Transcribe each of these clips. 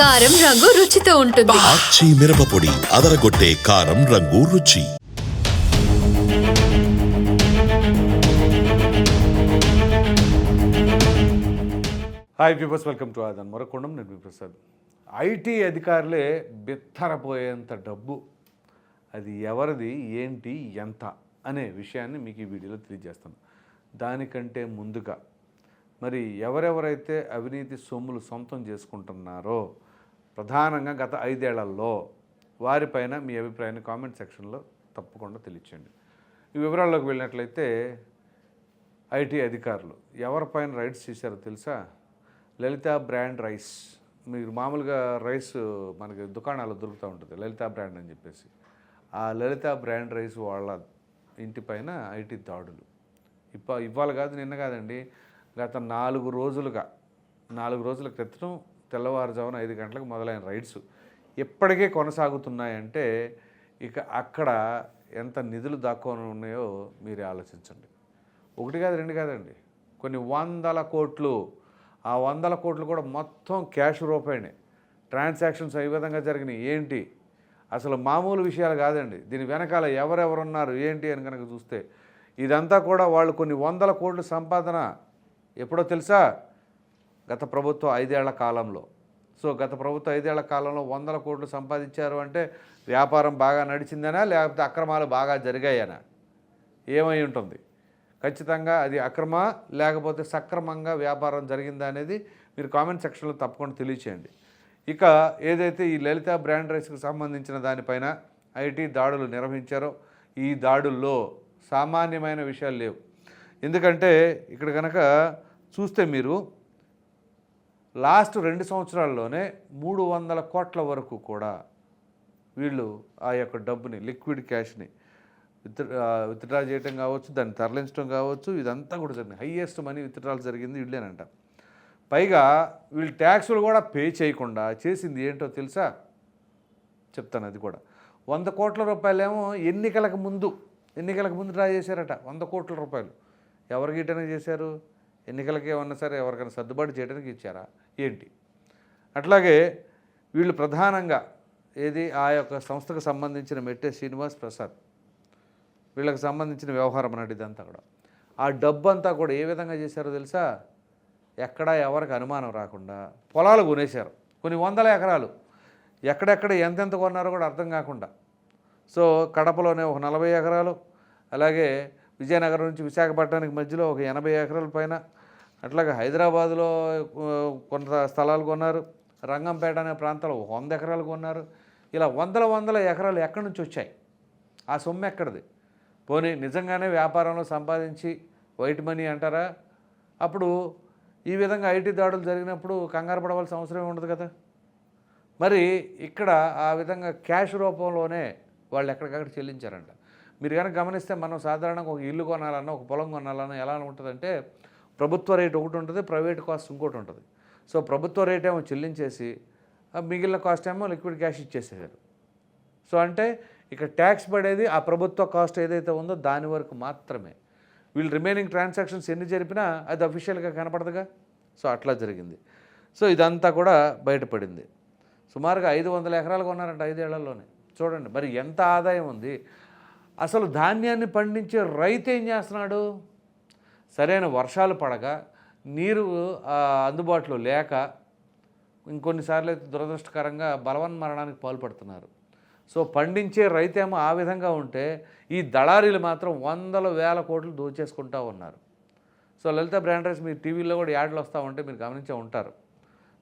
కారం రంగు రుచితో ఉంటుంది. ఆచి మిరపపొడి అదరగొట్టే కారం రంగు రుచి. హాయ్ పీపర్స్ వెల్కమ్ టు ఆదన్ మరొకొండం నేను మీ ప్రసాద్ ఐటీ అధికారులే బెత్తరపోయేంత డబ్బు. అది ఎవరిది ఏంటి ఎంత అనే విషయాన్ని మీకు ఈ వీడియోలో తెలియజేస్తాను. దానికంటే ముందుగా మరి ఎవరెవరైతే అవినీతి సొమ్ములు సొంతం చేసుకుంటున్నారో ప్రధానంగా గత ఐదేళ్ళలో వారిపైన మీ అభిప్రాయాన్ని కామెంట్ సెక్షన్లో తప్పకుండా తెలియచేయండి. ఈ వివరాల్లోకి వెళ్ళినట్లయితే ఐటీ అధికారులు ఎవరిపైన రైడ్స్ చేశారో తెలుసా? Lalitha brand rice. మీరు మామూలుగా రైస్ మనకి దుకాణాల్లో దొరుకుతూ ఉంటుంది లలిత బ్రాండ్ అని చెప్పేసి. ఆ లలిత బ్రాండ్ రైస్ వాళ్ళ ఇంటిపైన ఐటీ దాడులు. ఇప్ప ఇవాళ కాదు నిన్న కాదండి. గత నాలుగు రోజులుగా నాలుగు రోజుల క్రితం తెల్లవారుజామున ఐదు గంటలకు మొదలైన రైడ్స్ ఎప్పటికే కొనసాగుతున్నాయంటే ఇక అక్కడ ఎంత నిధులు దాక్కొని ఉన్నాయో మీరే ఆలోచించండి. ఒకటి కాదు రెండు కాదండి. కొన్ని వందల కోట్లు ఆ వందల కోట్లు కూడా మొత్తం క్యాష్ రూపాయనే ట్రాన్సాక్షన్స్ ఏ విధంగా జరిగినాయి ఏంటి? అసలు మామూలు విషయాలు కాదండి. దీని వెనకాల ఎవరెవరు ఉన్నారు ఏంటి అని కనుక చూస్తే ఇదంతా కూడా వాళ్ళు కొన్ని వందల కోట్లు సంపాదన. ఎప్పుడో తెలుసా? గత ప్రభుత్వం ఐదేళ్ళ కాలంలో. సో గత ప్రభుత్వం ఐదేళ్ళ కాలంలో వందల కోట్లు సంపాదించారు అంటే వ్యాపారం బాగా నడిచిందనా? లేకపోతే అక్రమాలు బాగా జరిగాయనా? ఏమై ఉంటుంది? ఖచ్చితంగా అది అక్రమ? లేకపోతే సక్రమంగా వ్యాపారం జరిగిందా అనేది మీరు కామెంట్ సెక్షన్లో తప్పకుండా తెలియచేయండి. ఇక ఏదైతే ఈ లలిత బ్రాండ్ రైస్కి సంబంధించిన దానిపైన ఐటీ దాడులు నిర్వహించారో ఈ దాడుల్లో సామాన్యమైన విషయాలు లేవు. ఎందుకంటే ఇక్కడ కనుక చూస్తే మీరు లాస్ట్ రెండు సంవత్సరాల్లోనే మూడు వందల కోట్ల వరకు కూడా వీళ్ళు ఆ యొక్క డబ్బుని లిక్విడ్ క్యాష్ని విత్ విత్డ్రా చేయటం కావచ్చు దాన్ని తరలించడం కావచ్చు ఇదంతా కూడా జరిగింది. హయ్యెస్ట్ మనీ విత్డ్రాలు జరిగింది వీళ్ళేనంట. పైగా వీళ్ళు ట్యాక్సులు కూడా పే చేయకుండా చేసింది ఏంటో తెలుసా? చెప్తాను అది కూడా. వంద కోట్ల రూపాయలేమో ఎన్నికలకు ముందు ఎన్నికలకు ముందు డ్రా చేశారట. వంద కోట్ల రూపాయలు. ఎవరికి ఇటనే చేశారు? ఎన్నికలకి ఏమన్నా సరే ఎవరికైనా సర్దుబాటు చేయడానికి ఇచ్చారా? ఏంటి? అట్లాగే వీళ్ళు ప్రధానంగా ఏది? ఆ యొక్క సంస్థకు సంబంధించిన మెట్టే శ్రీనివాస్ ప్రసాద్. వీళ్ళకి సంబంధించిన వ్యవహారం అన్నట్టు ఇదంతా కూడా. ఆ డబ్బు అంతా కూడా ఏ విధంగా చేశారో తెలుసా? ఎక్కడా ఎవరికి అనుమానం రాకుండా పొలాలు కొనేశారు. కొన్ని వందల ఎకరాలు. ఎక్కడెక్కడ ఎంతెంత కొన్నారో కూడా అర్థం కాకుండా. సో కడపలోనే ఒక నలభై ఎకరాలు. అలాగే విజయనగరం నుంచి విశాఖపట్నానికి మధ్యలో ఒక ఎనభై ఎకరాల పైన అట్లాగే హైదరాబాద్లో కొంత స్థలాలు కొన్నారు. రంగంపేట అనే ప్రాంతాలు వంద ఎకరాలు కొన్నారు. ఇలా వందల వందల ఎకరాలు ఎక్కడి నుంచి వచ్చాయి? ఆ సొమ్ము ఎక్కడిది? పోనీ నిజంగానే వ్యాపారంలో సంపాదించి వైట్ మనీ అంటారా? అప్పుడు ఈ విధంగా ఐటీ దాడులు జరిగినప్పుడు కంగారు పడవలసిన అవసరం ఉండదు కదా? మరి ఇక్కడ ఆ విధంగా క్యాష్ రూపంలోనే వాళ్ళు ఎక్కడికక్కడ చెల్లించారంట. మీరు కనుక గమనిస్తే మనం సాధారణంగా ఒక ఇల్లు కొనాలన్నా ఒక పొలం కొనాలన్నా ఎలా ఉంటుందంటే ప్రభుత్వ రేట్ ఒకటి ఉంటుంది ప్రైవేట్ కాస్ట్ ఇంకోటి ఉంటుంది. సో ప్రభుత్వ రేట్ ఏమో చెల్లించేసి ఆ మిగిలిన కాస్ట్ ఏమో లిక్విడ్ క్యాష్ ఇచ్చేసేసారు సో అంటే ఇక ట్యాక్స్ పడేది ఆ ప్రభుత్వ కాస్ట్ ఏదైతే ఉందో దాని వరకు మాత్రమే. వీళ్ళు రిమైనింగ్ ట్రాన్సాక్షన్స్ ఎన్ని జరిపినా అది అఫీషియల్గా కనపడదుగా? సో అట్లా జరిగింది. సో ఇదంతా కూడా బయటపడింది. సుమారుగా ఐదు వందల ఎకరాలు కొన్నారంట ఐదేళ్ళలోనే. చూడండి మరి ఎంత ఆదాయం ఉంది? అసలు ధాన్యాన్ని పండించే రైతు ఏం చేస్తున్నాడు? సరైన వర్షాలు పడక నీరు అందుబాటులో లేక ఇంకొన్నిసార్లు అయితే దురదృష్టకరంగా బలవన్మరణానికి పాల్పడుతున్నారు. సో పండించే రైతేమో ఆ విధంగా ఉంటే ఈ దళారీలు మాత్రం వందల వేల కోట్లు దోచేసుకుంటూ ఉన్నారు. సో లలిత బ్రాండ్ రైస్ మీరు టీవీలో కూడా యాడ్లు వస్తూ ఉంటే మీరు గమనించే ఉంటారు.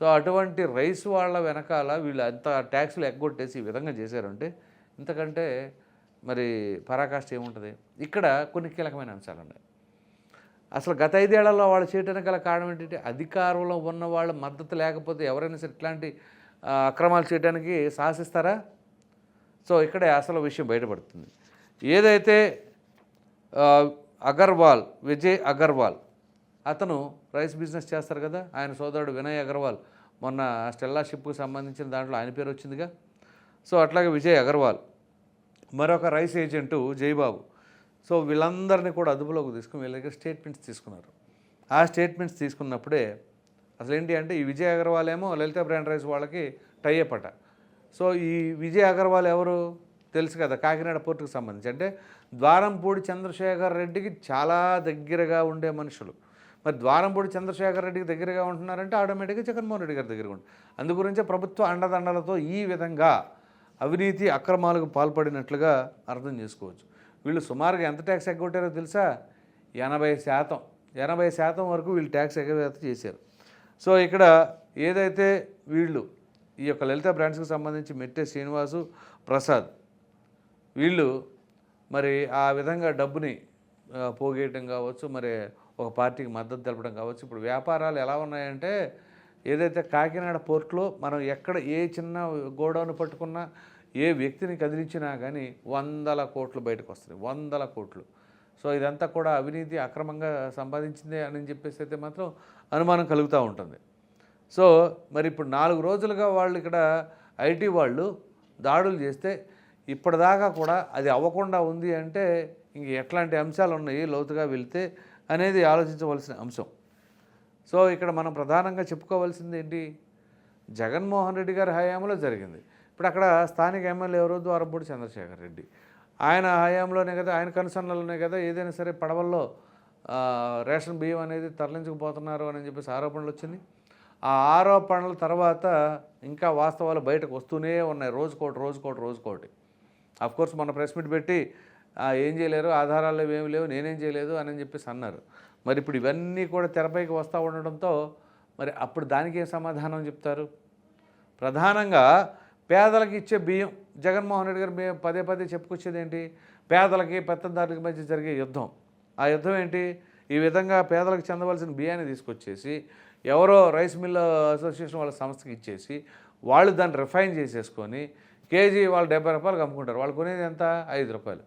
సో అటువంటి రైస్ వాళ్ళ వెనకాల వీళ్ళు అంత ట్యాక్స్లు ఎగ్గొట్టేసి ఈ విధంగా చేశారంటే ఇంతకంటే మరి పరాకాష్ట ఏముంటుంది? ఇక్కడ కొన్ని కీలకమైన అంశాలు ఉన్నాయి అసలు గత ఐదేళ్ళలో వాళ్ళు చేయడానికి గల కారణం ఏంటంటే అధికారంలో ఉన్న వాళ్ళ మద్దతు లేకపోతే ఎవరైనా సరే ఇట్లాంటి అక్రమాలు చేయడానికి సాహసిస్తారా? సో ఇక్కడే అసలు విషయం బయటపడుతుంది. ఏదైతే అగర్వాల్ విజయ్ అగర్వాల్ అతను రైస్ బిజినెస్ చేస్తారు కదా ఆయన సోదరుడు వినయ్ అగర్వాల్ మొన్న స్టెల్లా షిప్కు సంబంధించిన దాంట్లో ఆయన పేరు వచ్చిందిగా. సో అట్లాగే విజయ్ అగర్వాల్ మరొక రైస్ ఏజెంటు జయబాబు. సో వీళ్ళందరినీ కూడా అదుపులోకి తీసుకుని వీళ్ళ దగ్గర స్టేట్మెంట్స్ తీసుకున్నారు. ఆ స్టేట్మెంట్స్ తీసుకున్నప్పుడే అసలు ఏంటి అంటే ఈ విజయ్ అగర్వాల్ ఏమో లలిత బ్రాండ్ రైస్ వాళ్ళకి టై అప్పట సో ఈ విజయ్ అగర్వాల్ ఎవరు? తెలుసు కదా కాకినాడ పోర్టుకు సంబంధించి. అంటే ద్వారంపూడి చంద్రశేఖర్ రెడ్డికి చాలా దగ్గరగా ఉండే మనుషులు. మరి ద్వారంపూడి చంద్రశేఖర్ రెడ్డికి దగ్గరగా ఉంటున్నారంటే ఆటోమేటిక్గా జగన్మోహన్ రెడ్డి గారి దగ్గరగా ఉంటుంది. అందుగురించే ప్రభుత్వ అండదండలతో ఈ విధంగా అవినీతి అక్రమాలకు పాల్పడినట్లుగా అర్థం చేసుకోవచ్చు. వీళ్ళు సుమారుగా ఎంత ట్యాక్స్ ఎగ్గొట్టారో తెలుసా? ఎనభై శాతం. ఎనభై శాతం వరకు వీళ్ళు ట్యాక్స్ ఎగవేత చేశారు. సో ఇక్కడ ఏదైతే వీళ్ళు ఈ యొక్క లలిత బ్రాండ్స్కి సంబంధించి మెట్టే శ్రీనివాసు ప్రసాద్ వీళ్ళు మరి ఆ విధంగా డబ్బుని పోగేయటం కావచ్చు మరి ఒక పార్టీకి మద్దతు తెలపడం కావచ్చు. ఇప్పుడు వ్యాపారాలు ఎలా ఉన్నాయంటే ఏదైతే కాకినాడ పోర్ట్లో మనం ఎక్కడ ఏ చిన్న గోడౌన్ పట్టుకున్నా ఏ వ్యక్తిని కదిలించినా కానీ వందల కోట్లు బయటకు వస్తుంది వందల కోట్లు. సో ఇదంతా కూడా అవినీతి అక్రమంగా సంపాదించిందే అని చెప్పేసి అయితే మాత్రం అనుమానం కలుగుతూ ఉంటుంది. సో మరి ఇప్పుడు నాలుగు రోజులుగా వాళ్ళు ఇక్కడ ఐటీ వాళ్ళు దాడులు చేస్తే ఇప్పటిదాకా కూడా అది అవ్వకుండా ఉంది అంటే ఇంక ఎట్లాంటి అంశాలు ఉన్నాయి లోతుగా వెళితే అనేది ఆలోచించవలసిన అంశం. సో ఇక్కడ మనం ప్రధానంగా చెప్పుకోవాల్సింది ఏంటి? జగన్మోహన్ రెడ్డి గారి హయాంలో జరిగింది. ఇప్పుడు అక్కడ స్థానిక ఎమ్మెల్యే ఎవరు ద్వారపూడి చంద్రశేఖర్ రెడ్డి. ఆయన హయాంలోనే కదా ఆయన కన్సర్న్లలోనే కదా ఏదైనా సరే పడవల్లో రేషన్ బియ్యం అనేది తరలించకపోతున్నారు అని చెప్పేసి ఆరోపణలు వచ్చింది. ఆ ఆరోపణల తర్వాత ఇంకా వాస్తవాలు బయటకు వస్తూనే ఉన్నాయి. రోజుకోటి రోజుకోటి రోజుకోటి. అఫ్ కోర్స్ మొన్న ప్రెస్ మీట్ పెట్టి ఏం చేయలేరు ఆధారాలు ఏమి లేవు నేనేం చేయలేదు అని చెప్పేసి అన్నారు. మరి ఇప్పుడు ఇవన్నీ కూడా తెరపైకి వస్తూ ఉండడంతో మరి అప్పుడు దానికి ఏం సమాధానం చెప్తారు? ప్రధానంగా పేదలకు ఇచ్చే బియ్యం జగన్మోహన్ రెడ్డి గారు మేము పదే పదే చెప్పుకొచ్చేది ఏంటి? పేదలకి పెత్తందారులకి మధ్య జరిగే యుద్ధం. ఆ యుద్ధం ఏంటి? ఈ విధంగా పేదలకు చెందవలసిన బియ్యాన్ని తీసుకొచ్చేసి ఎవరో రైస్ మిల్ అసోసియేషన్ వాళ్ళ సంస్థకి ఇచ్చేసి వాళ్ళు దాన్ని రిఫైన్ చేసేసుకొని కేజీ వాళ్ళు డెబ్బై రూపాయలకు అమ్ముకుంటారు. వాళ్ళు కొనేది ఎంత? ఐదు రూపాయలు.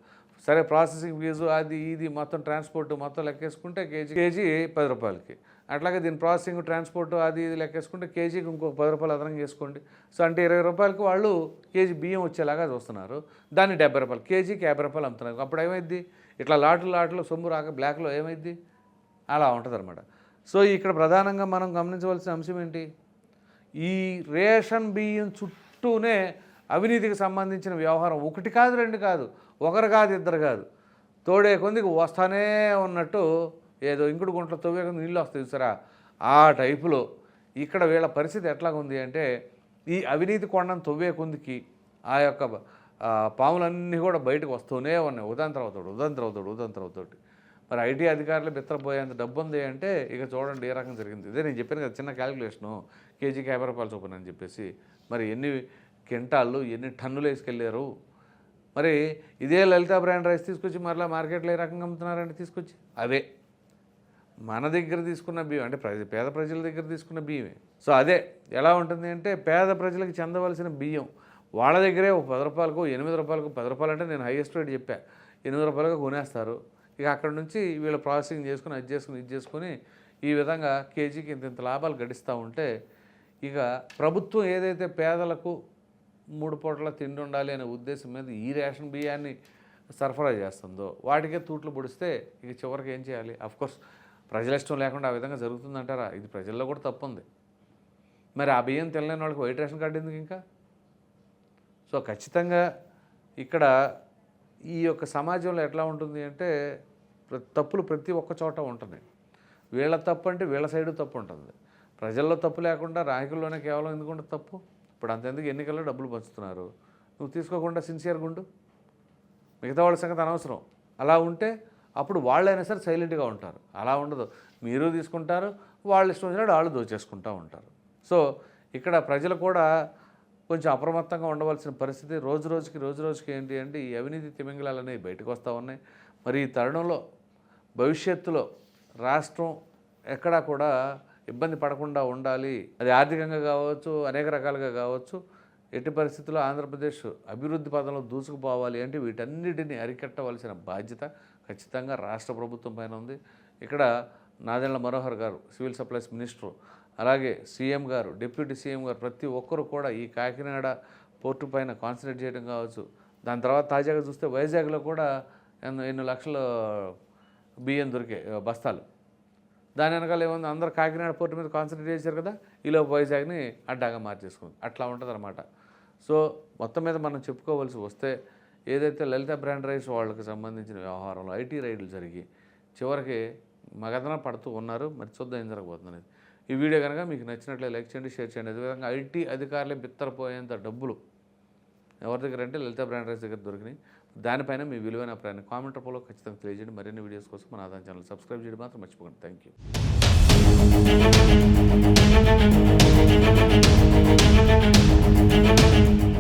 సరే ప్రాసెసింగ్ ఫీజు అది ఇది మొత్తం ట్రాన్స్పోర్ట్ మొత్తం లెక్కేసుకుంటే కేజీ కేజీ పది రూపాయలకి. అట్లాగే దీని ప్రాసెసింగ్ ట్రాన్స్పోర్ట్ అది ఇది లెక్కేసుకుంటే కేజీకి ఇంకొక పది రూపాయలు అదనంగా చేసుకోండి. సో అంటే ఇరవై రూపాయలకి వాళ్ళు కేజీ బియ్యం వచ్చేలాగా చూస్తున్నారు. దాన్ని డెబ్బై రూపాయలు కేజీకి యాభై రూపాయలు అమ్ముతున్నారు. అప్పుడు ఏమైద్ది? ఇట్లా లాట్లు లాట్లు సొమ్ము రాక బ్లాక్లో ఏమైద్ది? అలా ఉంటుందన్నమాట. సో ఇక్కడ ప్రధానంగా మనం గమనించవలసిన అంశం ఏంటి? ఈ రేషన్ బియ్యం చుట్టూనే అవినీతికి సంబంధించిన వ్యవహారం ఒకటి కాదు రెండు కాదు ఒకరు కాదు ఇద్దరు కాదు. తోడే కొందికి వస్తానే ఉన్నట్టు ఏదో ఇంకుడు గుంటలు తవ్వే నీళ్ళు వస్తాయి చూసారా? ఆ టైపులో ఇక్కడ వీళ్ళ పరిస్థితి ఎట్లాగుంది అంటే ఈ అవినీతి కొండను తవ్వే ఆ యొక్క పాములన్నీ కూడా బయటకు వస్తూనే ఉన్నాయి. ఉదాహరణ తర్వాత ఒకటి, అవుతాడు తర్వాత ఒకటి, తర్వాత మరి ఐటీ అధికారులు బిత్తరపోయేంత డబ్బు ఉంది అంటే ఇక చూడండి ఏ రకం జరిగింది. ఇదే నేను చెప్పాను కదా చిన్న క్యాలిక్యులేషను. కేజీకి యాభై రూపాయలు చొప్పున అని చెప్పేసి. మరి ఎన్ని కింటాళ్ళు ఎన్ని టన్నులు వేసుకెళ్ళారు? మరి ఇదే లలిత బ్రాండ్ రైస్ తీసుకొచ్చి మరలా మార్కెట్లో ఏ రకంగా అమ్ముతున్నారంటే తీసుకొచ్చి? అవే. మన దగ్గర తీసుకున్న బియ్యం అంటే ప్రజ పేద ప్రజల దగ్గర తీసుకున్న బియ్యమే. సో అదే ఎలా ఉంటుంది అంటే పేద ప్రజలకు చెందవలసిన బియ్యం వాళ్ళ దగ్గరే ఒక పది రూపాయలకు ఎనిమిది రూపాయలకు పది రూపాయలు అంటే నేను హైయెస్ట్ రేట్ చెప్పా. ఎనిమిది రూపాయలకు కొనేస్తారు. ఇక అక్కడ నుంచి వీళ్ళు ప్రాసెసింగ్ చేసుకుని అది చేసుకుని ఇది చేసుకుని ఈ విధంగా కేజీకి ఇంత ఇంత లాభాలు గడిస్తూ ఉంటే ఇక ప్రభుత్వం ఏదైతే పేదలకు మూడు పూటల తిండి ఉండాలి అనే ఉద్దేశం మీద ఈ రేషన్ బియ్యాన్ని సరఫరా చేస్తుందో వాటికే తూట్లు పొడిస్తే ఇక చివరికి ఏం చేయాలి? అఫ్కోర్స్ ప్రజల ఇష్టం లేకుండా ఆ విధంగా జరుగుతుందంటారా? ఇది ప్రజల్లో కూడా తప్పు ఉంది మరి ఆ బియ్యం తినలేని వాళ్ళకి వైట్ రేషన్ కార్డు ఎందుకు ఇంకా? సో ఖచ్చితంగా ఇక్కడ ఈ యొక్క సమాజంలో ఎట్లా ఉంటుంది అంటే తప్పులు ప్రతి ఒక్క చోట ఉంటున్నాయి వీళ్ళ తప్పు అంటే వీళ్ళ సైడు తప్పు ఉంటుంది. ప్రజల్లో తప్పు లేకుండా రాజకీయాల్లోనే కేవలం ఎందుకు తప్పు? ఇప్పుడు అంతెందుకు ఎన్నికల్లో డబ్బులు పంచుతున్నారు? నువ్వు తీసుకోకుండా సిన్సియర్గా ఉండు. మిగతా వాళ్ళ సంగతి అనవసరం. అలా ఉంటే అప్పుడు వాళ్ళైనా సరే సైలెంట్గా ఉంటారు. అలా ఉండదు. మీరు తీసుకుంటారు వాళ్ళు ఇష్టం వచ్చినట్టు వాళ్ళు దోచేసుకుంటూ ఉంటారు. సో ఇక్కడ ప్రజలు కూడా కొంచెం అప్రమత్తంగా ఉండవలసిన పరిస్థితి రోజు రోజుకి రోజు రోజుకి ఏంటి అంటే ఈ అవినీతి తిమింగళాలు అనేవి బయటకు వస్తూ ఉన్నాయి. మరి ఈ తరుణంలో భవిష్యత్తులో రాష్ట్రం ఎక్కడా కూడా ఇబ్బంది పడకుండా ఉండాలి. అది ఆర్థికంగా కావచ్చు అనేక రకాలుగా కావచ్చు. ఎట్టి పరిస్థితుల్లో ఆంధ్రప్రదేశ్ అభివృద్ధి పదంలో దూసుకుపోవాలి అంటే వీటన్నిటిని అరికట్టవలసిన బాధ్యత ఖచ్చితంగా రాష్ట్ర ప్రభుత్వం పైన ఉంది. ఇక్కడ నాదెండ్ల మనోహర్ గారు సివిల్ సప్లైస్ మినిస్టర్ అలాగే సీఎం గారు డిప్యూటీ సీఎం గారు ప్రతి ఒక్కరు కూడా ఈ కాకినాడ పోర్టు పైన కాన్సన్ట్రేట్ చేయడం కావచ్చు. దాని తర్వాత తాజాగా చూస్తే వైజాగ్లో కూడా ఎన్నో ఎన్నో లక్షల బియ్యం దొరికే బస్తాలు. దాని వెనకాల ఏముంది? అందరు కాకినాడ పోర్టు మీద కాన్సన్ట్రేట్ చేశారు కదా? ఈలో వైజాగ్ని అడ్డాగా మార్చేసుకుంది. అట్లా ఉంటుంది సో మొత్తం మీద మనం చెప్పుకోవాల్సి వస్తే ఏదైతే లలిత బ్రాండ్ రైస్ వాళ్ళకి సంబంధించిన వ్యవహారంలో ఐటీ రైడ్లు జరిగి చివరికి మగదన పడుతూ ఉన్నారు మరి చూద్దాం ఏం జరగబోతుంది ఈ వీడియో కనుక మీకు నచ్చినట్లే లైక్ చేయండి షేర్ చేయండి. అదేవిధంగా ఐటీ అధికారులే బిత్తరపోయేంత డబ్బులు ఎవరి దగ్గర అంటే లలిత బ్రాండ్ రైస్ దగ్గర దొరికినాయి. దానిపైన మీ విలువైన అభిప్రాయాన్ని కామెంట్ రూపంలో ఖచ్చితంగా తెలియజేయండి. మరిన్ని వీడియోస్ కోసం మన ఆదాయం ఛానల్ సబ్స్క్రైబ్ చేయడం మాత్రం మర్చిపోకండి. Thank you Thank you.